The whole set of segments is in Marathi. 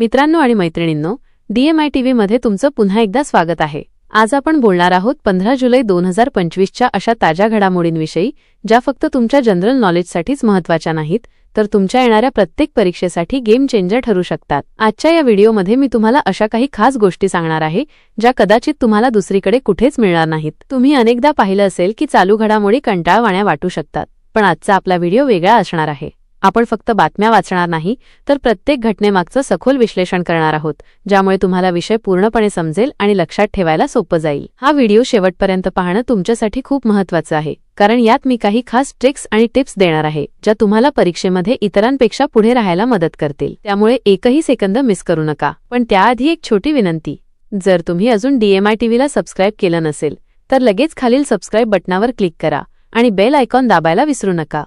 मित्रांनो आणि मैत्रिणींनो डीएमआय टीव्हीमध्ये तुमचं पुन्हा एकदा स्वागत आहे. आज आपण बोलणार आहोत पंधरा जुलै दोन हजार पंचवीसच्या अशा ताज्या घडामोडींविषयी ज्या फक्त तुमच्या जनरल नॉलेजसाठीच महत्त्वाच्या नाहीत तर तुमच्या येणाऱ्या प्रत्येक परीक्षेसाठी गेम चेंजर ठरू शकतात. आजच्या या व्हिडिओमध्ये मी तुम्हाला अशा काही खास गोष्टी सांगणार आहे ज्या कदाचित तुम्हाला दुसरीकडे कुठेच मिळणार नाहीत. तुम्ही अनेकदा पाहिलं असेल की चालू घडामोडी कंटाळवाण्या वाटू शकतात पण आजचा आपला व्हिडिओ वेगळा असणार आहे. आपण फक्त बातम्या वाचणार नाही तर प्रत्येक घटनेमागचं सखोल विश्लेषण करणार आहोत ज्यामुळे तुम्हाला विषय पूर्णपणे समजेल आणि लक्षात ठेवायला सोपं जाईल. हा व्हिडिओ शेवटपर्यंत पाहणं तुमच्यासाठी खूप महत्वाचं आहे कारण यात मी काही खास ट्रिक्स आणि टिप्स देणार आहे ज्या तुम्हाला परीक्षेमध्ये इतरांपेक्षा पुढे राहायला मदत करतील. त्यामुळे एकही सेकंद मिस करू नका. पण त्याआधी एक छोटी विनंती. जर तुम्ही अजून डीएमआय टीव्हीला सबस्क्राईब केलं नसेल तर लगेच खालील सबस्क्राईब बटनावर क्लिक करा आणि बेल आयकॉन दाबायला विसरू नका.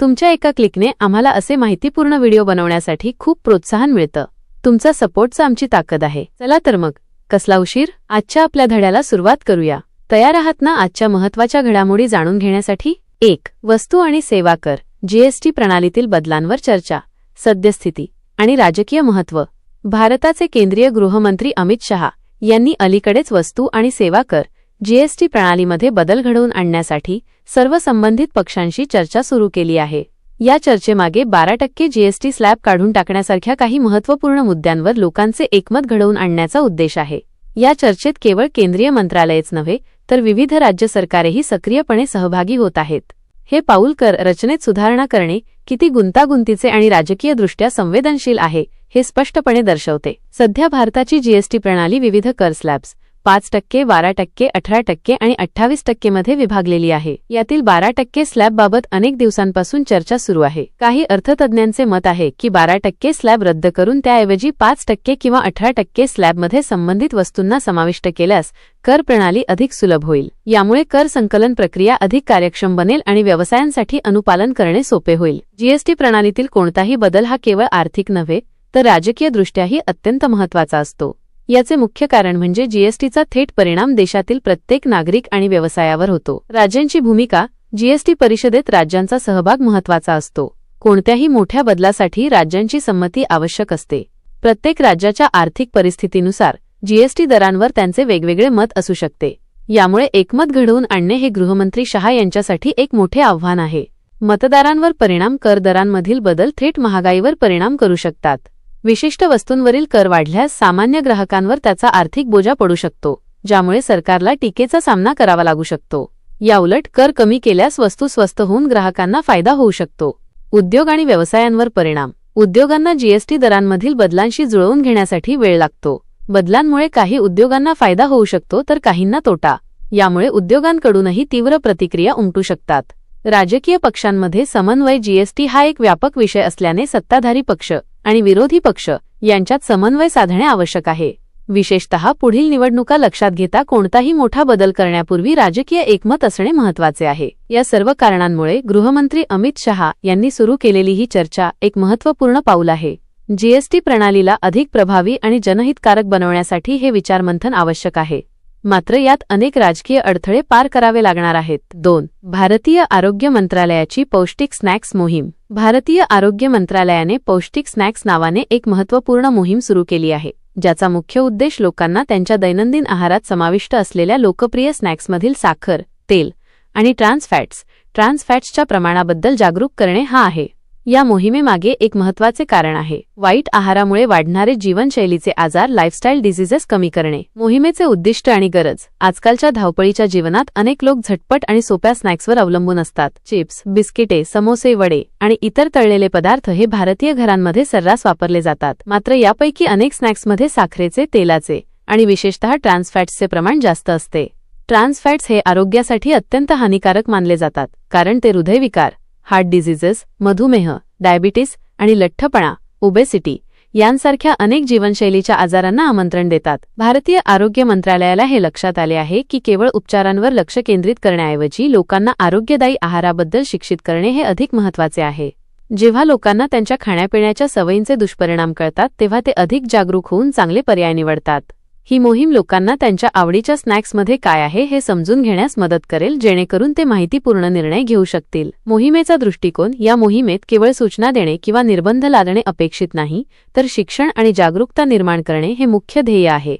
तुमच्या एका क्लिकने आम्हाला असे माहितीपूर्ण व्हिडिओ बनवण्यासाठी खूप प्रोत्साहन मिळतं. तुमचा सपोर्टचा आमची ताकद आहे. चला तर मग कसला उशीर? आजच्या आपल्या धड्याला सुरुवात करूया. तयार आहात ना आजच्या महत्त्वाच्या घडामोडी जाणून घेण्यासाठी? एक वस्तू आणि सेवा कर. जीएसटी प्रणालीतील बदलांवर चर्चा सद्यस्थिती आणि राजकीय महत्त्व. भारताचे केंद्रीय गृहमंत्री अमित शहा यांनी अलीकडेच वस्तू आणि सेवा कर जीएसटी प्रणालीमध्ये बदल घडवून आणण्यासाठी सर्व संबंधित पक्षांशी चर्चा सुरू केली आहे. या चर्चेमागे बारा टक्के जीएसटी स्लॅब काढून टाकण्यासारख्या काही महत्त्वपूर्ण मुद्द्यांवर लोकांचे एकमत घडवून आणण्याचा उद्देश आहे. या चर्चेत केवळ केंद्रीय मंत्रालयच नव्हे तर विविध राज्य सरकारेही सक्रियपणे सहभागी होत आहेत. हे पाऊल कर रचनेत सुधारणा करणे किती गुंतागुंतीचे आणि राजकीयदृष्ट्या संवेदनशील आहे हे स्पष्टपणे दर्शवते. सध्या भारताची जीएसटी प्रणाली विविध कर स्लॅब्स पाच टक्के बारा टक्के अठरा टक्के आणि अठ्ठावीस टक्केमध्ये विभागलेली आहे. यातील बारा टक्के स्लॅबबाबत अनेक दिवसांपासून चर्चा सुरू आहे. काही अर्थतज्ज्ञांचे मत आहे की बारा टक्के स्लॅब रद्द करून त्याऐवजी पाच टक्के किंवा अठरा टक्के स्लॅबमध्ये संबंधित वस्तूंना समाविष्ट केल्यास कर प्रणाली अधिक सुलभ होईल. यामुळे कर संकलन प्रक्रिया अधिक कार्यक्षम बनेल आणि व्यवसायांसाठी अनुपालन करणे सोपे होईल. जीएसटी प्रणालीतील कोणताही बदल हा केवळ आर्थिक नव्हे तर राजकीयदृष्ट्याही अत्यंत महत्त्वाचा असतो. याचे मुख्य कारण म्हणजे जीएसटीचा थेट परिणाम देशातील प्रत्येक नागरिक आणि व्यवसायावर होतो. राज्यांची भूमिका जीएसटी परिषदेत राज्यांचा सहभाग महत्त्वाचा असतो. कोणत्याही मोठ्या बदलासाठी राज्यांची संमती आवश्यक असते. प्रत्येक राज्याच्या आर्थिक परिस्थितीनुसार जीएसटी दरांवर त्यांचे वेगवेगळे मत असू शकते. यामुळे एकमत घडवून आणणे हे गृहमंत्री शहा यांच्यासाठी एक मोठे आव्हान आहे. मतदारांवर परिणाम कर दरांमधील बदल थेट महागाईवर परिणाम करू शकतात. विशिष्ट वस्तूंवरील कर वाढल्यास सामान्य ग्राहकांवर त्याचा आर्थिक बोजा पडू शकतो ज्यामुळे सरकारला टीकेचा सामना करावा लागू शकतो. याउलट कर कमी केल्यास वस्तू स्वस्त होऊन ग्राहकांना फायदा होऊ शकतो. उद्योग आणि व्यवसायांवर परिणाम. उद्योगांना जीएसटी दरांमधील बदलांशी जुळवून घेण्यासाठी वेळ लागतो. बदलांमुळे काही उद्योगांना फायदा होऊ शकतो तर काहींना तोटा. यामुळे उद्योगांकडूनही तीव्र प्रतिक्रिया उमटू शकतात. राजकीय पक्षांमध्ये समन्वय जीएसटी हा एक व्यापक विषय असल्याने सत्ताधारी पक्ष आणि विरोधी पक्ष यांच्यात समन्वय साधणे आवश्यक आहे. विशेषतः पुढील निवडणुका लक्षात घेता कोणताही मोठा बदल करण्यापूर्वी राजकीय एकमत असणे महत्त्वाचे आहे. या सर्व कारणांमुळे गृहमंत्री अमित शहा यांनी सुरू केलेली ही चर्चा एक महत्त्वपूर्ण पाऊल आहे. जीएसटी प्रणालीला अधिक प्रभावी आणि जनहितकारक बनवण्यासाठी हे विचारमंथन आवश्यक आहे. मात्र यात अनेक राजकीय अडथळे पार करावे लागणार आहेत. दोन भारतीय आरोग्य मंत्रालयाची पौष्टिक स्नॅक्स मोहीम. भारतीय आरोग्य मंत्रालयाने पौष्टिक स्नॅक्स नावाने एक महत्त्वपूर्ण मोहीम सुरू केली आहे ज्याचा मुख्य उद्देश लोकांना त्यांच्या दैनंदिन आहारात समाविष्ट असलेल्या लोकप्रिय स्नॅक्समधील साखर तेल आणि ट्रान्सफॅट्स ट्रान्सफॅट्सच्या प्रमाणाबद्दल जागरूक करणे हा आहे. या मोहिमेमागे एक महत्त्वाचे कारण आहे. वाईट आहारामुळे वाढणारे जीवनशैलीचे आजार लाईफस्टाईल डिझिजेस कमी करणे. मोहिमेचे उद्दिष्ट आणि गरज. आजकालच्या धावपळीच्या जीवनात अनेक लोक झटपट आणि सोप्या स्नॅक्सवर अवलंबून असतात. चिप्स बिस्किटे समोसे वडे आणि इतर तळलेले पदार्थ हे भारतीय घरांमध्ये सर्रास वापरले जातात. मात्र यापैकी अनेक स्नॅक्समध्ये साखरेचे तेलाचे आणि विशेषतः ट्रान्सफॅट्सचे प्रमाण जास्त असते. ट्रान्सफॅट्स हे आरोग्यासाठी अत्यंत हानिकारक मानले जातात कारण ते हृदयविकार हार्ट डिझिजेस मधुमेह डायबिटीस आणि लठ्ठपणा ओबेसिटी यांसारख्या अनेक जीवनशैलीच्या आजारांना आमंत्रण देतात. भारतीय आरोग्य मंत्रालयाला हे लक्षात आले आहे की केवळ उपचारांवर लक्ष केंद्रित करण्याऐवजी लोकांना आरोग्यदायी आहाराबद्दल शिक्षित करणे हे अधिक महत्त्वाचे आहे. जेव्हा लोकांना त्यांच्या खाण्यापिण्याच्या सवयींचे दुष्परिणाम कळतात तेव्हा ते अधिक जागरूक होऊन चांगले पर्याय निवडतात. ही मोहीम लोकांना त्यांच्या आवडीच्या स्नॅक्समध्ये काय आहे हे समजून घेण्यास मदत करेल जेणेकरून ते माहितीपूर्ण निर्णय घेऊ शकतील. मोहिमेचा दृष्टिकोन या मोहिमेत केवळ सूचना देणे किंवा निर्बंध लादणे अपेक्षित नाही तर शिक्षण आणि जागरूकता निर्माण करणे हे मुख्य ध्येय आहे.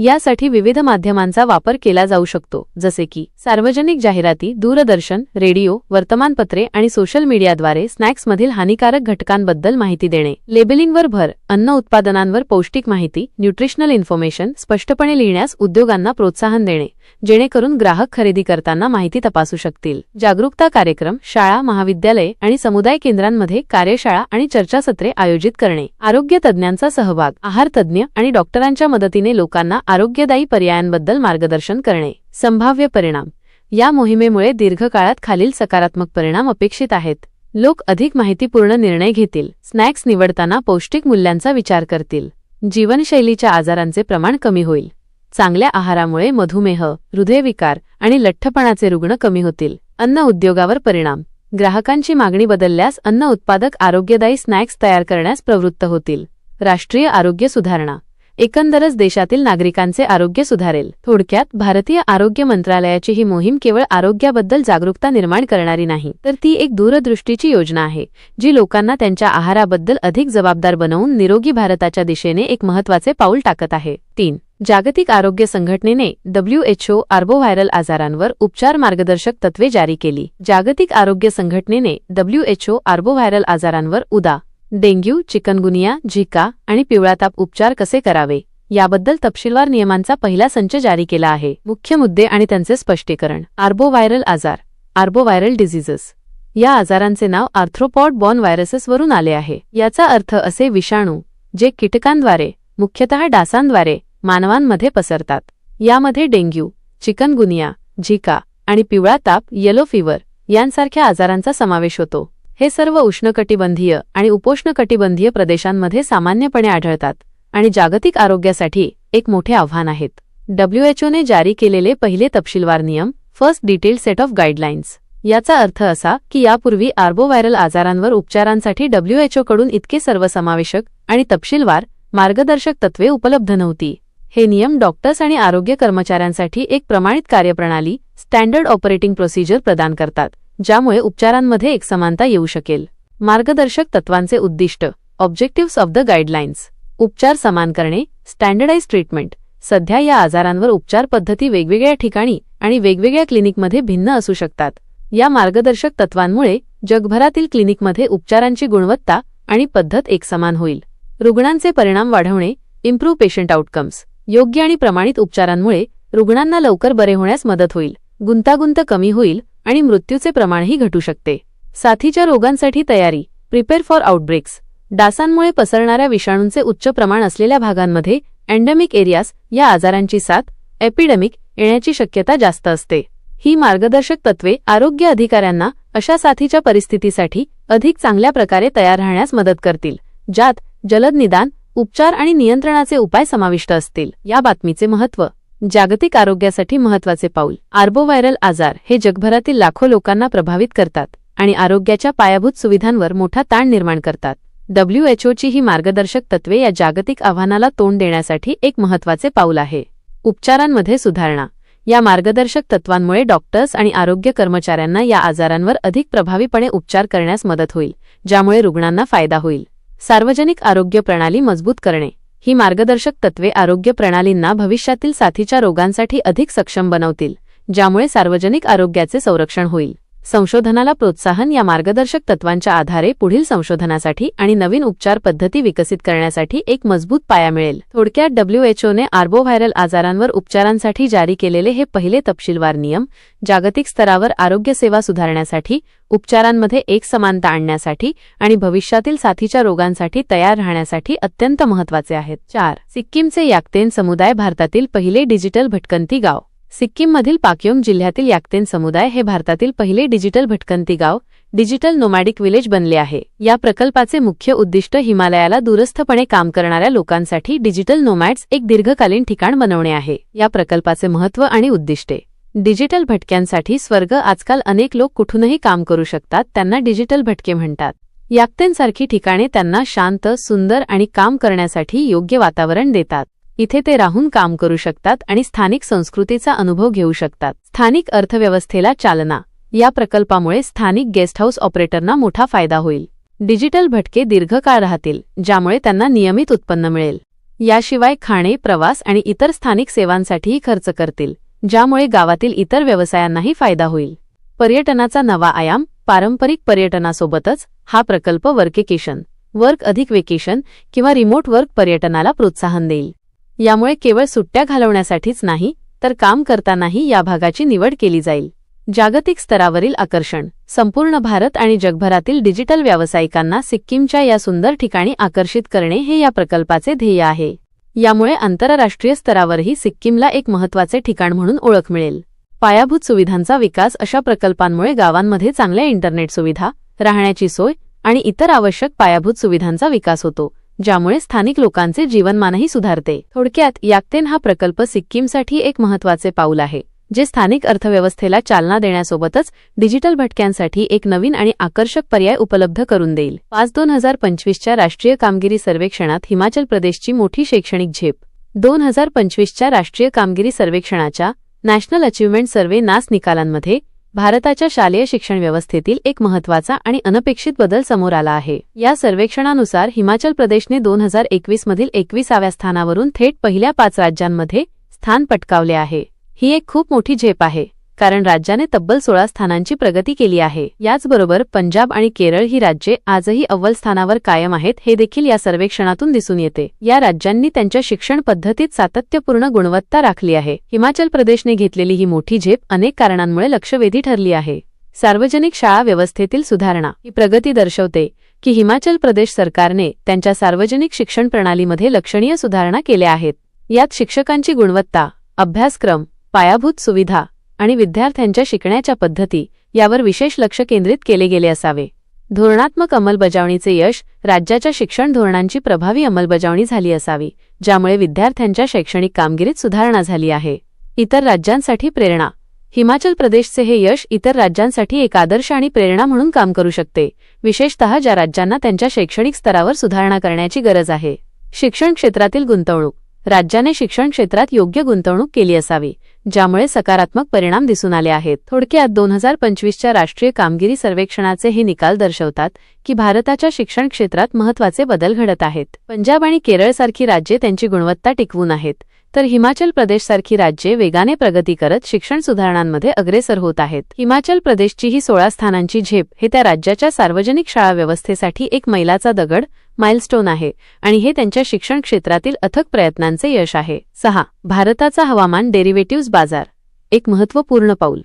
यासाठी विविध माध्यमांचा वापर केला जाऊ शकतो जसे की सार्वजनिक जाहिराती दूरदर्शन रेडिओ वर्तमानपत्रे आणि सोशल मीडियाद्वारे स्नॅक्समधील हानिकारक घटकांबद्दल माहिती देणे. लेबलिंगवर भर अन्न उत्पादनांवर पौष्टिक माहिती न्यूट्रिशनल इन्फॉर्मेशन स्पष्टपणे लिहिण्यास उद्योगांना प्रोत्साहन देणे. जेणेकरून ग्राहक खरेदी करताना माहिती तपासू शकतील. जागरूकता कार्यक्रम शाळा महाविद्यालय आणि समुदाय केंद्रांमध्ये कार्यशाळा आणि चर्चासत्रे आयोजित करणे. आरोग्य तज्ज्ञांचा सहभाग आहार तज्ज्ञ आणि डॉक्टरांच्या मदतीने लोकांना आरोग्यदायी पर्यायांबद्दल मार्गदर्शन करणे. संभाव्य परिणाम. या मोहिमेमुळे दीर्घकाळात खालील सकारात्मक परिणाम अपेक्षित आहेत. लोक अधिक माहितीपूर्ण निर्णय घेतील. स्नॅक्स निवडताना पौष्टिक मूल्यांचा विचार करतील. जीवनशैलीच्या आजारांचे प्रमाण कमी होईल. चांगल्या आहारामुळे मधुमेह हृदयविकार आणि लठ्ठपणाचे रुग्ण कमी होतील. अन्न उद्योगावर परिणाम. ग्राहकांची मागणी बदलल्यास अन्न उत्पादक आरोग्यदायी स्नॅक्स तयार करण्यास प्रवृत्त होतील. राष्ट्रीय आरोग्य सुधारणा. एकंदरच देशातील नागरिकांचे आरोग्य सुधारेल. थोडक्यात भारतीय आरोग्य मंत्रालयाची ही मोहीम केवळ आरोग्याबद्दल जागरूकता निर्माण करणारी नाही तर ती एक दूरदृष्टीची योजना आहे जी लोकांना त्यांच्या आहाराबद्दल अधिक जबाबदार बनवून निरोगी भारताच्या दिशेने एक महत्त्वाचे पाऊल टाकत आहे. तीन जागतिक आरोग्य संघटनेने डब्ल्यूएचओ आर्बोव्हायरल आजारांवर उपचार मार्गदर्शक तत्वे जारी केली. जागतिक आरोग्य संघटनेने डब्ल्यूएचओ आर्बोव्हायरल आजारांवर उदा डेंग्यू चिकनगुनिया झिका आणि पिवळाताप उपचार कसे करावे याबद्दल तपशीलवार नियमांचा पहिला संच जारी केला आहे. मुख्य मुद्दे आणि त्यांचे स्पष्टीकरण. आर्बोव्हायरल आजार आर्बोव्हायरल डिझिजेस. या आजारांचे नाव आर्थ्रोपॉड बॉर्न व्हायरसेसवरून आले आहे. याचा अर्थ असे विषाणू जे कीटकांद्वारे मुख्यतः डासांद्वारे मानवांमध्ये पसरतात. यामध्ये डेंग्यू चिकनगुनिया झिका आणि पिवळा ताप येलो फिवर यांसारख्या आजारांचा समावेश होतो. हे सर्व उष्णकटिबंधीय आणि उपोष्णकटिबंधीय प्रदेशांमध्ये सामान्यपणे आढळतात आणि जागतिक आरोग्यासाठी एक मोठे आव्हान आहेत. डब्ल्यूएचओने जारी केलेले पहिले तपशीलवार नियम first detail set of guidelines याचा अर्थ असा की यापूर्वी आर्बोव्हायरल आजारांवर उपचारांसाठी डब्ल्यूएचओकडून इतके सर्वसमावेशक आणि तपशीलवार मार्गदर्शक तत्वे उपलब्ध नव्हती. हे नियम डॉक्टर्स आणि आरोग्य कर्मचाऱ्यांसाठी एक प्रमाणित कार्यप्रणाली स्टँडर्ड ऑपरेटिंग प्रोसिजर प्रदान करतात ज्यामुळे उपचारांमध्ये एक समानता येऊ शकेल. मार्गदर्शक तत्वांचे उद्दिष्ट. ऑब्जेक्टिव्स ऑफ द गाईडलाईन्स उपचार समान करणे स्टँडर्डाइज ट्रीटमेंट सध्या या आजारांवर उपचार पद्धती वेगवेगळ्या ठिकाणी आणि वेगवेगळ्या क्लिनिकमध्ये भिन्न असू शकतात. या मार्गदर्शक तत्वांमुळे जगभरातील क्लिनिकमध्ये उपचारांची गुणवत्ता आणि पद्धत एकसमान होईल. रुग्णांचे परिणाम वाढवणे इम्प्रूव्ह पेशंट आउटकम्स योग्य आणि प्रमाणित उपचारांमुळे रुग्णांना लवकर बरे होण्यास मदत होईल गुंतागुंत कमी होईल आणि मृत्यूचे प्रमाणही घटू शकते. साथीच्या रोगांसाठी तयारी प्रिपेअर फॉर आउटब्रेक्स डासांमुळे पसरणाऱ्या विषाणूंचे उच्च प्रमाण असलेल्या भागांमध्ये अँडेमिक एरियास या आजारांची साथ एपिडेमिक येण्याची शक्यता जास्त असते. ही मार्गदर्शक तत्वे आरोग्य अधिकाऱ्यांना अशा साथीच्या परिस्थितीसाठी अधिक चांगल्या प्रकारे तयार राहण्यास मदत करतील ज्यात जलद निदान उपचार आणि नियंत्रणाचे उपाय समाविष्ट असतील. या बातमीचे महत्त्व. जागतिक आरोग्यासाठी महत्त्वाचे पाऊल. आर्बोव्हायरल आजार हे जगभरातील लाखो लोकांना प्रभावित करतात आणि आरोग्याच्या पायाभूत सुविधांवर मोठा ताण निर्माण करतात. डब्ल्यूएचओची ही मार्गदर्शक तत्वे या जागतिक आव्हानाला तोंड देण्यासाठी एक महत्त्वाचे पाऊल आहे. उपचारांमध्ये सुधारणा. या मार्गदर्शक तत्वांमुळे डॉक्टर्स आणि आरोग्य कर्मचाऱ्यांना या आजारांवर अधिक प्रभावीपणे उपचार करण्यास मदत होईल ज्यामुळे रुग्णांना फायदा होईल. सार्वजनिक आरोग्य प्रणाली मजबूत करणे. ही मार्गदर्शक तत्वे आरोग्य प्रणालींना भविष्यातील साथीच्या रोगांसाठी अधिक सक्षम बनवतील ज्यामुळे सार्वजनिक आरोग्याचे संरक्षण होईल. संशोधनाला प्रोत्साहन या मार्गदर्शक तत्वांच्या आधारे पुढील संशोधनासाठी आणि नवीन उपचार पद्धती विकसित करण्यासाठी एक मजबूत पाया मिळेल. थोडक्यात डब्ल्यूएचओने आर्बोव्हायरल आजारांवर उपचारांसाठी जारी केलेले हे पहिले तपशीलवार नियम जागतिक स्तरावर आरोग्यसेवा सुधारण्यासाठी उपचारांमध्ये एक समानता आणण्यासाठी आणि भविष्यातील साथीच्या रोगांसाठी तयार राहण्यासाठी अत्यंत महत्त्वाचे आहेत. चार. सिक्कीमचे याक्तेन समुदाय भारतातील पहिले डिजिटल भटकंती गाव. सिक्कीममधील पाक्योंग जिल्ह्यातील याक्तेन समुदाय हे भारतातील पहिले डिजिटल भटकंती गाव डिजिटल नोमॅडिक विलेज बनले आहे. या प्रकल्पाचे मुख्य उद्दिष्ट हिमालयाला दूरस्थपणे काम करणाऱ्या लोकांसाठी डिजिटल नोमॅड्स एक दीर्घकालीन ठिकाण बनवणे आहे. या प्रकल्पाचे महत्त्व आणि उद्दिष्टे. डिजिटल भटक्यांसाठी स्वर्ग आजकाल अनेक लोक कुठूनही काम करू शकतात त्यांना डिजिटल भटके म्हणतात. याक्तेंसारखी ठिकाणे त्यांना शांत सुंदर आणि काम करण्यासाठी योग्य वातावरण देतात. इथे ते राहून काम करू शकतात आणि स्थानिक संस्कृतीचा अनुभव घेऊ शकतात. स्थानिक अर्थव्यवस्थेला चालना. या प्रकल्पामुळे स्थानिक गेस्ट हाऊस ऑपरेटरना मोठा फायदा होईल. डिजिटल भटके दीर्घकाळ राहतील ज्यामुळे त्यांना नियमित उत्पन्न मिळेल. याशिवाय खाणे प्रवास आणि इतर स्थानिक सेवांसाठीही खर्च करतील ज्यामुळे गावातील इतर व्यवसायांनाही फायदा होईल. पर्यटनाचा नवा आयाम पारंपरिक पर्यटनासोबतच हा प्रकल्प वर्केकेशन वर्क अधिक वेकेशन किंवा रिमोट वर्क पर्यटनाला प्रोत्साहन देईल. यामुळे केवळ सुट्ट्या घालवण्यासाठीच नाही तर काम करतानाही या भागाची निवड केली जाईल. जागतिक स्तरावरील आकर्षण संपूर्ण भारत आणि जगभरातील डिजिटल व्यावसायिकांना सिक्कीमच्या या सुंदर ठिकाणी आकर्षित करणे हे या प्रकल्पाचे ध्येय आहे. यामुळे आंतरराष्ट्रीय स्तरावरही सिक्कीमला एक महत्त्वाचे ठिकाण म्हणून ओळख मिळेल. पायाभूत सुविधांचा विकास अशा प्रकल्पांमुळे गावांमध्ये चांगल्या इंटरनेट सुविधा राहण्याची सोय आणि इतर आवश्यक पायाभूत सुविधांचा विकास होतो. ज्यामुळे स्थानिक लोकांचे जीवनमानही सुधारते. थोडक्यात याक्तेन हा प्रकल्प सिक्कीमसाठी एक महत्त्वाचे पाऊल आहे जे स्थानिक अर्थव्यवस्थेला चालना देण्यासोबतच डिजिटल भटक्यांसाठी एक नवीन आणि आकर्षक पर्याय उपलब्ध करून देईल. पाच दोन हजार पंचवीसच्या राष्ट्रीय कामगिरी सर्वेक्षणात हिमाचल प्रदेशची मोठी शैक्षणिक झेप. दोन हजार पंचवीसच्या राष्ट्रीय कामगिरी सर्वेक्षणाच्या नॅशनल अचिव्हमेंट सर्वे नास निकालांमध्ये भारताच्या शालेय शिक्षण व्यवस्थेतील एक महत्त्वाचा आणि अनपेक्षित बदल समोर आला आहे. या सर्वेक्षणानुसार हिमाचल प्रदेशने दोन हजार एकवीसमधील एकविसाव्या स्थानावरून थेट पहिल्या पाच राज्यांमध्ये स्थान पटकावले आहे. ही एक खूप मोठी झेप आहे. कारण राज्याने तब्बल सोळा स्थानांची प्रगती केली आहे. याचबरोबर पंजाब आणि केरळ ही राज्ये आजही अव्वल स्थानावर कायम आहेत हे देखील या सर्वेक्षणातून दिसून येते. या राज्यांनी त्यांच्या शिक्षण पद्धतीत सातत्यपूर्ण गुणवत्ता राखली आहे. हिमाचल प्रदेशने घेतलेली ही मोठी झेप अनेक कारणांमुळे लक्षवेधी ठरली आहे. सार्वजनिक शाळा व्यवस्थेतील सुधारणा ही प्रगती दर्शवते की हिमाचल प्रदेश सरकारने त्यांच्या सार्वजनिक शिक्षण प्रणालीमध्ये लक्षणीय सुधारणा केल्या आहेत. यात शिक्षकांची गुणवत्ता अभ्यासक्रम पायाभूत सुविधा आणि विद्यार्थ्यांच्या शिकण्याच्या पद्धती यावर विशेष लक्ष केंद्रित केले गेले असावे. धोरणात्मक अंमलबजावणीचे यश राज्याच्या शिक्षण धोरणांची प्रभावी अंमलबजावणी झाली असावी ज्यामुळे विद्यार्थ्यांच्या शैक्षणिक कामगिरीत सुधारणा झाली आहे. इतर राज्यांसाठी प्रेरणा. हिमाचल प्रदेशचे हे यश इतर राज्यांसाठी एक आदर्श आणि प्रेरणा म्हणून काम करू शकते विशेषतः ज्या राज्यांना त्यांच्या शैक्षणिक स्तरावर सुधारणा करण्याची गरज आहे. शिक्षण क्षेत्रातील गुंतवणूक. राज्याने शिक्षण क्षेत्रात योग्य गुंतवणूक केली असावी. ज्यामुळे सकारात्मक परिणाम दिसून आले आहेत. थोडक्यात दोन हजार पंचवीसच्या राष्ट्रीय कामगिरी सर्वेक्षणाचे हे निकाल दर्शवतात की भारताच्या शिक्षण क्षेत्रात महत्त्वाचे बदल घडत आहेत. पंजाब आणि केरळसारखी राज्ये त्यांची गुणवत्ता टिकवून आहेत तर हिमाचल प्रदेशसारखी राज्ये वेगाने प्रगती करत शिक्षण सुधारणांमध्ये अग्रेसर होत आहेत. हिमाचल प्रदेशची ही सोळा स्थानांची झेप हे त्या राज्याच्या सार्वजनिक शाळा व्यवस्थेसाठी एक मैलाचा दगड माइलस्टोन आहे आणि हे त्यांच्या शिक्षण क्षेत्रातील अथक प्रयत्नांचे यश आहे. सहा भारताचा हवामान डेरिव्हेटिव्ह बाजार. एक महत्त्वपूर्ण पाऊल.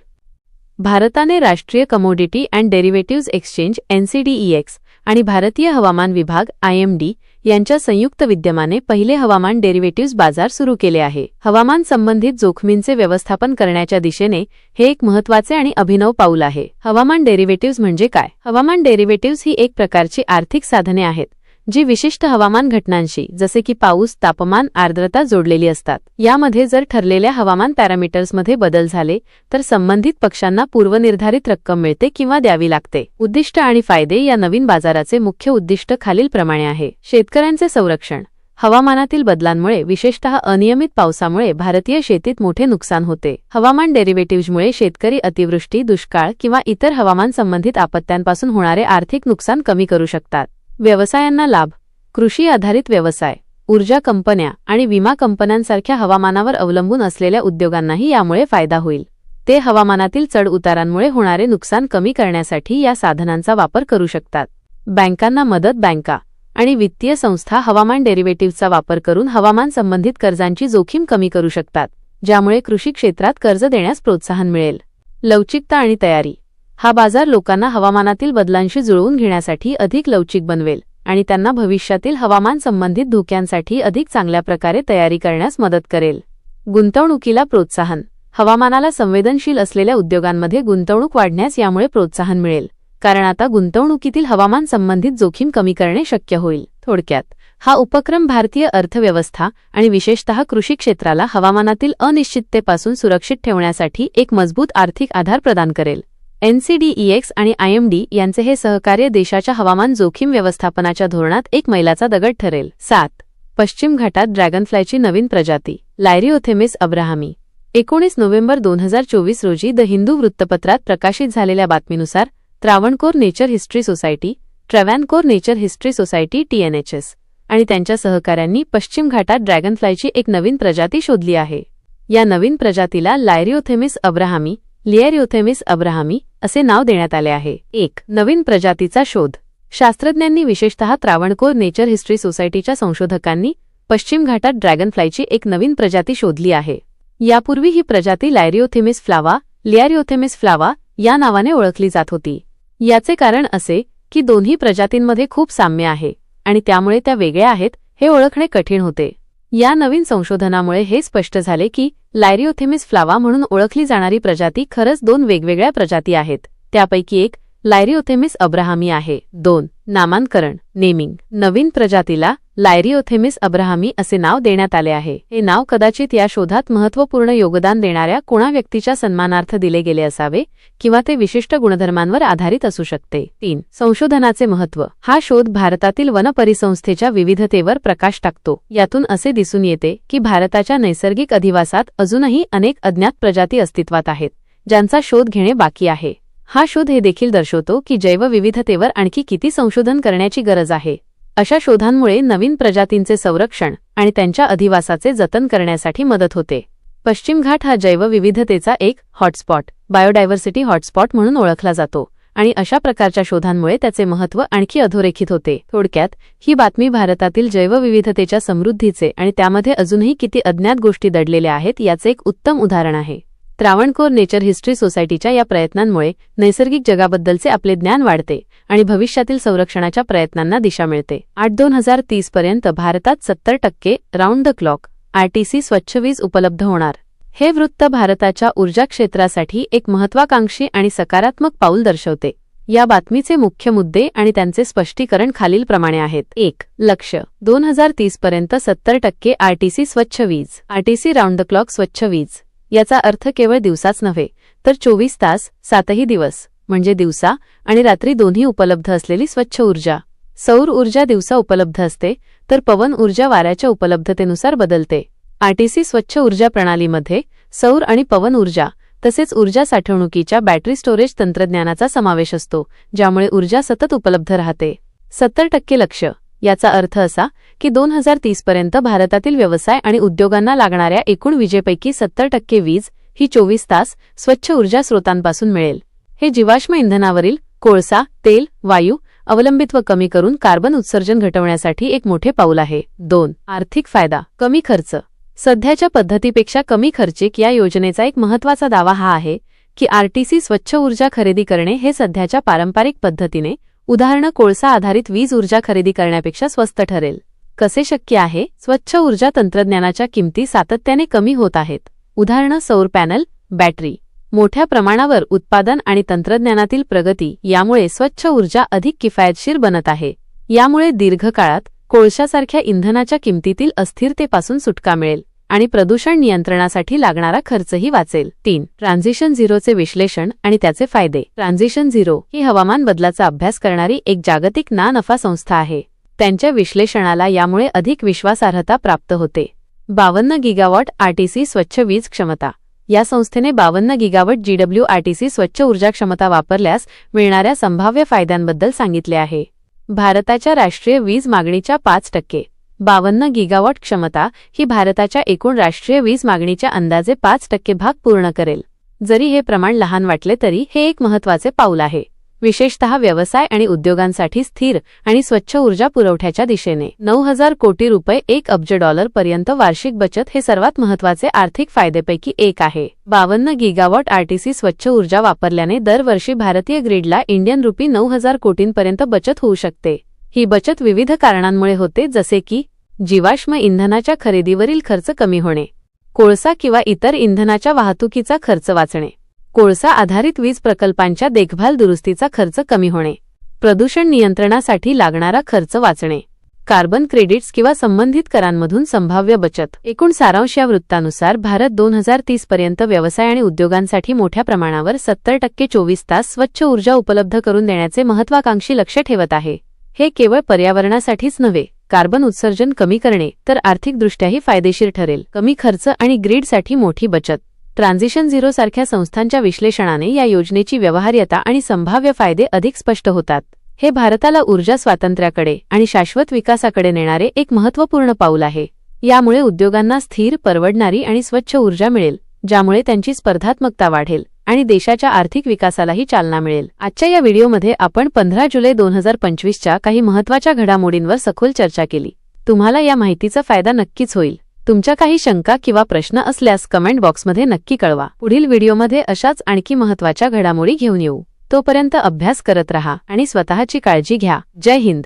भारताने राष्ट्रीय commodity and derivative exchange NCDEX आणि भारतीय हवामान विभाग आयएमडी यांच्या संयुक्त विद्यमाने पहिले हवामान डेरिव्हेटिव्ह बाजार सुरू केले आहे. हवामान संबंधित जोखमींचे व्यवस्थापन करण्याच्या दिशेने हे एक महत्त्वाचे आणि अभिनव पाऊल आहे. हवामान डेरिव्हेटिव्ह म्हणजे काय? हवामान डेरिव्हेटिव्ह्ज ही एक प्रकारची आर्थिक साधने आहेत. जी विशिष्ट हवामान घटनांशी जसे की पाऊस तापमान आर्द्रता जोडलेली असतात. यामध्ये जर ठरलेल्या हवामान पॅरामीटर्समध्ये बदल झाले तर संबंधित पक्षांना पूर्वनिर्धारित रक्कम मिळते किंवा द्यावी लागते. उद्दिष्ट आणि फायदे या नवीन बाजाराचे मुख्य उद्दिष्ट खालीलप्रमाणे आहे. शेतकऱ्यांचे संरक्षण. हवामानातील बदलांमुळे विशेषतः अनियमित पावसामुळे भारतीय शेतीत मोठे नुकसान होते. हवामान डेरिव्हेटिव्हजमुळे शेतकरी अतिवृष्टी दुष्काळ किंवा इतर हवामान संबंधित आपत्त्यांपासून होणारे आर्थिक नुकसान कमी करू शकतात. व्यवसायांना लाभ. कृषी आधारित व्यवसाय. ऊर्जा कंपन्या आणि विमा कंपन्यांसारख्या हवामानावर अवलंबून असलेल्या उद्योगांनाही यामुळे फायदा होईल. ते हवामानातील चढ उतारांमुळे होणारे नुकसान कमी करण्यासाठी या साधनांचा वापर करू शकतात. बँकांना मदत बँका आणि वित्तीय संस्था हवामान डेरिव्हेटिव्हचा वापर करून हवामान संबंधित कर्जांची जोखीम कमी करू शकतात ज्यामुळे कृषी क्षेत्रात कर्ज देण्यास प्रोत्साहन मिळेल. लवचिकता आणि तयारी. हा बाजार लोकांना हवामानातील बदलांशी जुळवून घेण्यासाठी अधिक लवचिक बनवेल आणि त्यांना भविष्यातील हवामान संबंधित धोक्यांसाठी अधिक चांगल्या प्रकारे तयारी करण्यास मदत करेल. गुंतवणुकीला प्रोत्साहन. हवामानाला संवेदनशील असलेल्या उद्योगांमध्ये गुंतवणूक वाढण्यास यामुळे प्रोत्साहन मिळेल कारण आता गुंतवणुकीतील हवामान संबंधित जोखीम कमी करणे शक्य होईल. थोडक्यात हा उपक्रम भारतीय अर्थव्यवस्था आणि विशेषतः कृषी क्षेत्राला हवामानातील अनिश्चिततेपासून सुरक्षित ठेवण्यासाठी एक मजबूत आर्थिक आधार प्रदान करेल. एनसीडीईएक्स आणि आयएमडी यांचे हे सहकार्य देशाच्या हवामान जोखीम व्यवस्थापनाच्या धोरणात एक मैलाचा दगड ठरेल. सात. पश्चिम घाटात ड्रॅगनफ्लायची नवीन प्रजाती. लायरिओथेमिस अब्राहामी. एकोणीस नोव्हेंबर दोन हजार चोवीस रोजी द हिंदू वृत्तपत्रात प्रकाशित झालेल्या बातमीनुसार Travancore nature history society Travancore nature history society TNHS आणि त्यांच्या सहकाऱ्यांनी पश्चिम घाटात ड्रॅगनफ्लायची एक नवीन प्रजाती शोधली आहे. या नवीन प्रजातीला लायरिओथेमिस अब्राहामी लिएरिओथेमिस अब्राहमी असे नाव देण्यात आले आहे. एक नवीन प्रजातीचा शोध. शास्त्रज्ञांनी विशेषतः त्रावणकोर नेचर हिस्ट्री सोसायटीच्या संशोधकांनी पश्चिम घाटात ड्रॅगनफ्लायची एक नवीन प्रजाती शोधली आहे. यापूर्वी ही प्रजाती लायरिओथेमिस फ्लावा लिआरिओथेमिस फ्लावा या नावाने ओळखली जात होती. याचे कारण असे की दोन्ही प्रजातींमध्ये खूप साम्य आहे आणि त्यामुळे त्या वेगळ्या आहेत हे ओळखणे कठीण होते. या नवीन संशोधनामुळे हे स्पष्ट झाले की लायरिओथेमिस फ्लावा म्हणून ओळखली जाणारी प्रजाती खरंच दोन वेगवेगळ्या प्रजाती आहेत. त्यापैकी एक लायरिओथेमिस अब्राहमी आहे. दोन नामांकरण नेमिंग. नवीन प्रजातीला लायरिओथेमिस अब्राहमी असे नाव देण्यात आले आहे. हे नाव कदाचित या शोधात महत्त्वपूर्ण योगदान देणाऱ्या कोणा व्यक्तीच्या सन्मानार्थ दिले गेले असावे किंवा ते विशिष्ट गुणधर्मांवर आधारित असू शकते. तीन संशोधनाचे महत्त्व. हा शोध भारतातील वनपरिसंस्थेच्या विविधतेवर प्रकाश टाकतो. यातून असे दिसून येते की भारताच्या नैसर्गिक अधिवासात अजूनही अनेक अज्ञात प्रजाती अस्तित्वात आहेत ज्यांचा शोध घेणे बाकी आहे. हा शोध हे देखील दर्शवतो की जैवविविधतेवर आणखी किती संशोधन करण्याची गरज आहे. अशा शोधांमुळे नवीन प्रजातींचे संरक्षण आणि त्यांच्या अधिवासाचे जतन करण्यासाठी मदत होते. पश्चिम घाट हा जैवविविधतेचा एक हॉटस्पॉट बायोडायव्हर्सिटी हॉटस्पॉट म्हणून ओळखला जातो आणि अशा प्रकारच्या शोधांमुळे त्याचे महत्त्व आणखी अधोरेखित होते. थोडक्यात ही बातमी भारतातील जैवविविधतेच्या समृद्धीचे आणि त्यामध्ये अजूनही किती अज्ञात गोष्टी दडलेल्या आहेत याचे एक उत्तम उदाहरण आहे. त्रावणकोर नेचर हिस्ट्री सोसायटीच्या या प्रयत्नांमुळे नैसर्गिक जगाबद्दलचे आपले ज्ञान वाढते आणि भविष्यातील संरक्षणाच्या प्रयत्नांना दिशा मिळते. आठ दोन हजार तीस पर्यंत भारतात सत्तर टक्के राऊंड द क्लॉक आरटीसी स्वच्छ वीज उपलब्ध होणार. हे वृत्त भारताच्या ऊर्जा क्षेत्रासाठी एक महत्वाकांक्षी आणि सकारात्मक पाऊल दर्शवते. या बातमीचे मुख्य मुद्दे आणि त्यांचे स्पष्टीकरण खालीलप्रमाणे आहेत. एक लक्ष. दोन हजार तीस पर्यंत सत्तर टक्के आरटीसी स्वच्छ वीज. आरटीसी राऊंड द क्लॉक स्वच्छ वीज. याचा अर्थ केवळ दिवसाच नव्हे तर चोवीस तास सातही दिवस म्हणजे दिवसा आणि रात्री दोन्ही उपलब्ध असलेली स्वच्छ ऊर्जा. सौर ऊर्जा दिवसा उपलब्ध असते तर पवन ऊर्जा वाऱ्याच्या उपलब्धतेनुसार बदलते. आरटीसी स्वच्छ ऊर्जा प्रणालीमध्ये सौर आणि पवन ऊर्जा तसेच ऊर्जा साठवणुकीच्या बॅटरी स्टोरेज तंत्रज्ञानाचा समावेश असतो ज्यामुळे ऊर्जा सतत उपलब्ध राहते. सत्तर टक्के लक्ष याचा अर्थ असा की दोन हजार तीसपर्यंत भारतातील व्यवसाय आणि उद्योगांना लागणाऱ्या एकूण विजेपैकी सत्तर टक्के वीज ही चोवीस तास स्वच्छ ऊर्जा स्रोतांपासून मिळेल. हे जीवाश्म इंधनावरील कोळसा तेल वायू अवलंबित्व कमी करून कार्बन उत्सर्जन घटवण्यासाठी एक मोठे पाऊल आहे. दोन. आर्थिक फायदा. कमी खर्च. सध्याच्या पद्धतीपेक्षा कमी खर्चिक या योजनेचा एक महत्त्वाचा दावा हा आहे की आरटीसी स्वच्छ ऊर्जा खरेदी करणे हे सध्याच्या पारंपरिक पद्धतीने उदाहरणं कोळसा आधारित वीज ऊर्जा खरेदी करण्यापेक्षा स्वस्त ठरेल. कसे शक्य आहे? स्वच्छ ऊर्जा तंत्रज्ञानाच्या किमती सातत्याने कमी होत आहेत. उदाहरणं सौर पॅनल बॅटरी. मोठ्या प्रमाणावर उत्पादन आणि तंत्रज्ञानातील प्रगती यामुळे स्वच्छ ऊर्जा अधिक किफायतशीर बनत आहे. यामुळे दीर्घकाळात कोळशासारख्या इंधनाच्या किमतीतील अस्थिरतेपासून सुटका मिळेल. आणि प्रदूषण नियंत्रणासाठी लागणारा खर्चही वाचेल. तीन ट्रान्झिशन झिरोचे विश्लेषण आणि त्याचे फायदे. ट्रान्झिशन झिरो ही हवामान बदलाचा अभ्यास करणारी एक जागतिक ना नफा संस्था आहे. त्यांच्या विश्लेषणाला यामुळे अधिक विश्वासार्हता प्राप्त होते. बावन्न गिगावॉट आरटीसी स्वच्छ वीज क्षमता. या संस्थेने बावन्न गिगावट जीडब्ल्यू आरटीसी स्वच्छ ऊर्जा क्षमता वापरल्यास मिळणाऱ्या संभाव्य फायद्यांबद्दल सांगितले आहे. भारताच्या राष्ट्रीय वीज मागणीच्या पाच टक्के. बावन्न गिगावॉट क्षमता ही भारताच्या एकूण राष्ट्रीय वीज मागणीच्या अंदाजे पाच टक्के भाग पूर्ण करेल. जरी हे प्रमाण लहान वाटले तरी हे एक महत्त्वाचे पाऊल आहे. विशेषतः व्यवसाय आणि उद्योगांसाठी स्थिर आणि स्वच्छ ऊर्जा पुरवठ्याच्या दिशेने. नऊ हजार कोटी रुपये एक अब्ज डॉलर पर्यंत वार्षिक बचत हे सर्वात महत्त्वाचे आर्थिक फायदेपैकी एक आहे. बावन्न गिगावॉट आरटीसी स्वच्छ ऊर्जा वापरल्याने दरवर्षी भारतीय ग्रीडला इंडियन रुपी नऊ हजार कोटींपर्यंत बचत होऊ शकते. ही बचत विविध कारणांमुळे होते जसे की जीवाश्म इंधनाच्या खरेदीवरील खर्च कमी होणे कोळसा किंवा इतर इंधनाच्या वाहतुकीचा खर्च वाचणे कोळसा आधारित वीज प्रकल्पांच्या देखभाल दुरुस्तीचा खर्च कमी होणे प्रदूषण नियंत्रणासाठी लागणारा खर्च वाचणे कार्बन क्रेडिट्स किंवा संबंधित करांमधून संभाव्य बचत. एकूण सारांश या वृत्तानुसार भारत दोन हजार तीस पर्यंत व्यवसाय आणि उद्योगांसाठी मोठ्या प्रमाणावर सत्तर टक्के चोवीस तास स्वच्छ ऊर्जा उपलब्ध करून देण्याचे महत्वाकांक्षी लक्ष ठेवत आहे. हे केवळ पर्यावरणासाठीच नव्हे कार्बन उत्सर्जन कमी करणे तर आर्थिकदृष्ट्याही फायदेशीर ठरेल. कमी खर्च आणि ग्रीडसाठी मोठी बचत. ट्रान्झिशन झिरो सारख्या संस्थांच्या विश्लेषणाने या योजनेची व्यवहार्यता आणि संभाव्य फायदे अधिक स्पष्ट होतात. हे भारताला ऊर्जा स्वातंत्र्याकडे आणि शाश्वत विकासाकडे नेणारे एक महत्त्वपूर्ण पाऊल आहे. यामुळे उद्योगांना स्थिर परवडणारी आणि स्वच्छ ऊर्जा मिळेल ज्यामुळे त्यांची स्पर्धात्मकता वाढेल. आणि देशाच्या आर्थिक विकासालाही चालना मिळेल. आजच्या या व्हिडिओमध्ये आपण पंधरा जुलै दोन हजार पंचवीसच्या काही महत्त्वाच्या घडामोडींवर सखोल चर्चा केली. तुम्हाला या माहितीचा फायदा नक्कीच होईल. तुमच्या काही शंका किंवा प्रश्न असल्यास कमेंट बॉक्समध्ये नक्की कळवा. पुढील व्हिडिओमध्ये अशाच आणखी महत्त्वाच्या घडामोडी घेऊन येऊ. तोपर्यंत अभ्यास करत रहा आणि स्वतःची काळजी घ्या. जय हिंद.